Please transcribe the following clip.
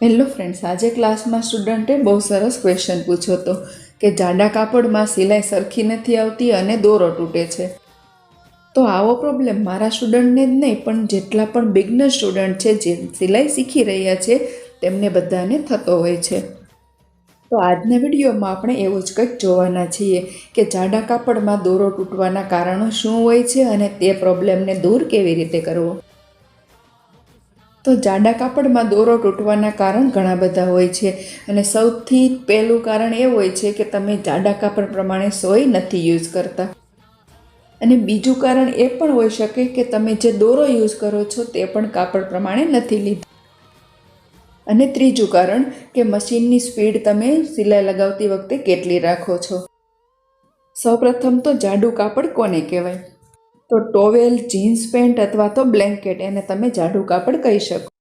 Hello friends આજે ક્લાસમાં સ્ટુડન્ટે બહુ સરસ ક્વેશ્ચન પૂછ્યો હતો કે જાડા કાપડમાં સિલાઈ સરખી નથી આવતી અને દોરો તૂટે છે. તો આવો પ્રોબ્લેમ મારા સ્ટુડન્ટને જ નહીં, પણ જેટલા પણ બિગનર સ્ટુડન્ટ છે, જે સિલાઈ શીખી રહ્યા છે, તેમને બધાને થતો હોય છે. તો આજના વિડીયોમાં આપણે એવું જ કંઈક જોવાના છીએ કે જાડા કાપડમાં દોરો તૂટવાના કારણો શું હોય છે અને તે પ્રોબ્લેમને દૂર કેવી રીતે કરવો? તો જાડા કાપડમાં દોરો તૂટવાના કારણ ઘણા બધા હોય છે. અને સૌથી પહેલું કારણ એ હોય છે કે તમે જાડા કાપડ પ્રમાણે સોય નથી યુઝ કરતા. અને બીજું કારણ એ પણ હોઈ શકે કે તમે જે દોરો યુઝ કરો છો તે પણ કાપડ પ્રમાણે નથી લીધો. અને ત્રીજું કારણ કે મશીનની સ્પીડ તમે સિલાઈ લગાવતી વખતે કેટલી રાખો છો. સૌપ્રથમ તો જાડું કાપડ કોને કહેવાય? તો ટોવેલ જીન્સ પેન્ટ અથવા તો બ્લેન્કેટ એને તમે જાડું કાપડ કહી શકો.